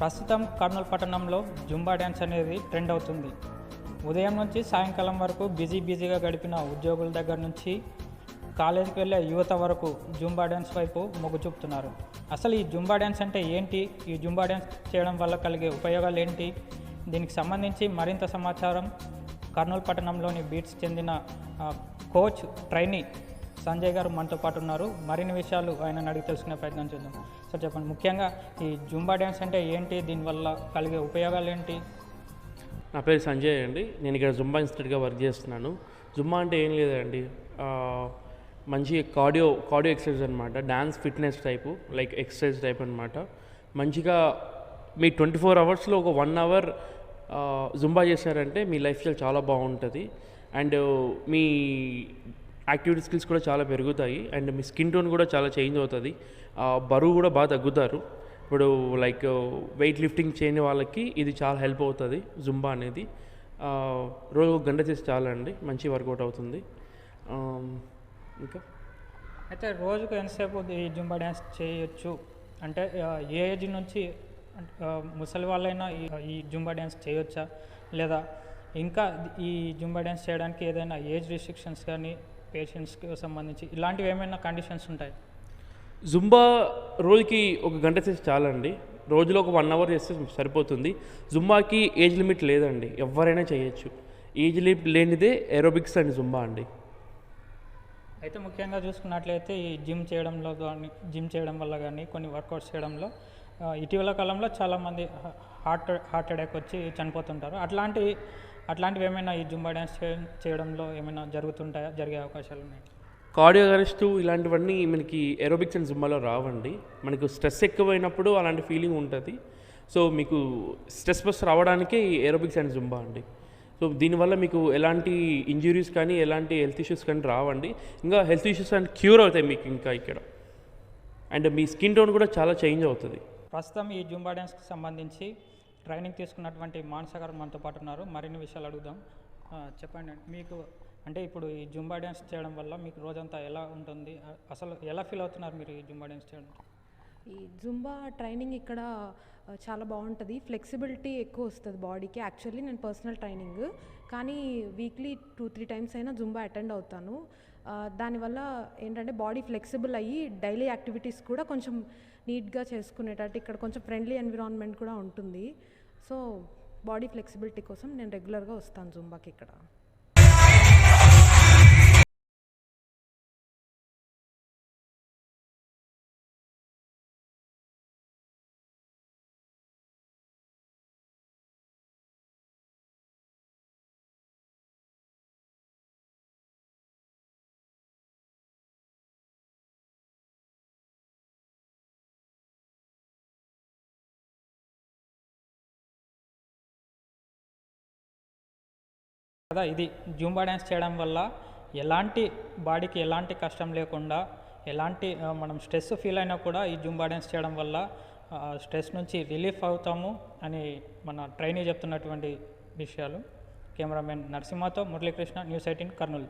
ప్రస్తుతం కర్నూలు పట్టణంలో Zumba dance అనేది ట్రెండ్ అవుతుంది. ఉదయం నుంచి సాయంకాలం వరకు బిజీ బిజీగా గడిపిన ఉద్యోగుల దగ్గర నుంచి కాలేజీకి వెళ్ళే యువత వరకు జుంబా డ్యాన్స్ వైపు మొగ్గు చూపుతున్నారు. అసలు ఈ జుంబా డ్యాన్స్ అంటే ఏంటి? ఈ జుంబా డ్యాన్స్ చేయడం వల్ల కలిగే ఉపయోగాలు ఏంటి? దీనికి సంబంధించి మరింత సమాచారం కర్నూలు పట్టణంలోని బీట్స్ చెందిన కోచ్ ట్రైనీ సంజయ్ గారు మనతో పాటు ఉన్నారు. మరిన్ని విషయాలు ఆయన అడిగి తెలుసుకునే ప్రయత్నం చేద్దాం. సార్ చెప్పండి. ముఖ్యంగా ఈ జుంబా డ్యాన్స్ అంటే ఏంటి? దీనివల్ల కలిగే ఉపయోగాలు ఏంటి? నా పేరు సంజయ్ అండి. నేను ఇక్కడ జుంబా ఇన్స్టిట్యూట్గా వర్క్ చేస్తున్నాను. జుంబా అంటే ఏం లేదండి. మంచి కార్డియో కార్డియో ఎక్సర్సైజ్ అనమాట dance fitness type like exercise type అనమాట మంచిగా మీ ట్వంటీ ఫోర్ అవర్స్లో ఒక వన్ అవర్ జుంబా చేశారంటే మీ లైఫ్ స్టైల్ చాలా బాగుంటుంది. అండ్ మీ యాక్టివిటీ స్కిల్స్ కూడా చాలా పెరుగుతాయి. అండ్ మీ స్కిన్ టోన్ కూడా చాలా చేంజ్ అవుతుంది. బరువు కూడా బాగా తగ్గుతారు. ఇప్పుడు లైక్ వెయిట్ లిఫ్టింగ్ చేయని వాళ్ళకి ఇది చాలా హెల్ప్ అవుతుంది జుంబా అనేది. రోజు గంట చేసి చాలా అండి మంచి వర్కౌట్ అవుతుంది. ఇంకా? అయితే రోజుకు ఎంతసేపు ఈ జుంబా డ్యాన్స్ చేయొచ్చు? అంటే ఏ ఏజ్ నుంచి ముసలి వాళ్ళైనా ఈ జుంబా డ్యాన్స్ చేయొచ్చా? లేదా ఇంకా ఈ జుంబా డ్యాన్స్ చేయడానికి ఏదైనా ఏజ్ రిస్ట్రిక్షన్స్ కానీ పేషెంట్స్కి సంబంధించి ఇలాంటివి ఏమైనా కండిషన్స్ ఉంటాయి? జుంబా రోజుకి ఒక గంట చేసి చాలండి. రోజులో ఒక వన్ అవర్ చేస్తే సరిపోతుంది. జుంబాకి ఏజ్ లిమిట్ లేదండి. ఎవరైనా చేయొచ్చు. ఏజ్ లిమిట్ లేనిదే ఏరోబిక్స్ అండ్ జుంబా అండి. అయితే ముఖ్యంగా చూసుకున్నట్లయితే ఈ జిమ్ చేయడంలో కానీ జిమ్ చేయడం వల్ల కానీ కొన్ని వర్కౌట్స్ చేయడంలో ఇటీవల కాలంలో చాలామంది హార్ట్ హార్ట్ అటాక్ వచ్చి చనిపోతుంటారు. అట్లాంటి అట్లాంటివి ఏమైనా ఈ జుంబా డ్యాన్స్ చేయడంలో ఏమైనా జరుగుతుంటాయా? జరిగే అవకాశాలు ఉన్నాయి కార్డియో ఇలాంటివన్నీ మనకి ఏరోబిక్స్ అండ్ జుంబాలో రావండి. మనకు స్ట్రెస్ ఎక్కువైనప్పుడు అలాంటి ఫీలింగ్ ఉంటుంది. సో మీకు స్ట్రెస్ బస్ రావడానికే ఏరోబిక్స్ అండ్ జుంబా అండి. సో దీనివల్ల మీకు ఎలాంటి ఇంజురీస్ కానీ ఎలాంటి హెల్త్ ఇష్యూస్ కానీ రావండి. ఇంకా హెల్త్ ఇష్యూస్ అండ్ క్యూర్ అవుతాయి మీకు ఇంకా ఇక్కడ. అండ్ మీ స్కిన్ టోన్ కూడా చాలా చేంజ్ అవుతుంది. ప్రస్తుతం ఈ జుంబా డ్యాన్స్కి సంబంధించి ట్రైనింగ్ తీసుకున్నటువంటి మానస గారు మనతో పాటు ఉన్నారు. మరిన్ని విషయాలు అడుగుదాం. చెప్పండి మీకు అంటే ఇప్పుడు ఈ జుంబా డ్యాన్స్ చేయడం వల్ల మీకు రోజంతా ఎలా ఉంటుంది? అసలు ఎలా ఫీల్ అవుతున్నారు మీరు ఈ జుంబా డ్యాన్స్ చేయడం? ఈ జుంబా ట్రైనింగ్ ఇక్కడ చాలా బాగుంటుంది. ఫ్లెక్సిబిలిటీ ఎక్కువ వస్తుంది బాడీకి. యాక్చువల్లీ నేను పర్సనల్ ట్రైనింగ్ కానీ వీక్లీ టూ త్రీ టైమ్స్ అయినా జుంబా అటెండ్ అవుతాను. దానివల్ల ఏంటంటే బాడీ ఫ్లెక్సిబుల్ అయ్యి డైలీ యాక్టివిటీస్ కూడా కొంచెం నీట్గా చేసుకునేటట్టు ఇక్కడ కొంచెం ఫ్రెండ్లీ ఎన్విరాన్మెంట్ కూడా ఉంటుంది. సో బాడీ ఫ్లెక్సిబిలిటీ కోసం నేను రెగ్యులర్గా వస్తాను జుంబాకి ఇక్కడ. కదా ఇది జూంబా డ్యాన్స్ చేయడం వల్ల ఎలాంటి బాడీకి ఎలాంటి కష్టం లేకుండా ఎలాంటి మనం స్ట్రెస్ ఫీల్ అయినా కూడా ఈ జూంబా డ్యాన్స్ చేయడం వల్ల స్ట్రెస్ నుంచి రిలీఫ్ అవుతాము అని మన ట్రైనీ చెప్తున్నటువంటి విషయాలు. కెమెరామెన్ నరసింహతో మురళీకృష్ణ న్యూస్ ఎయిటీన్ కర్నూలు.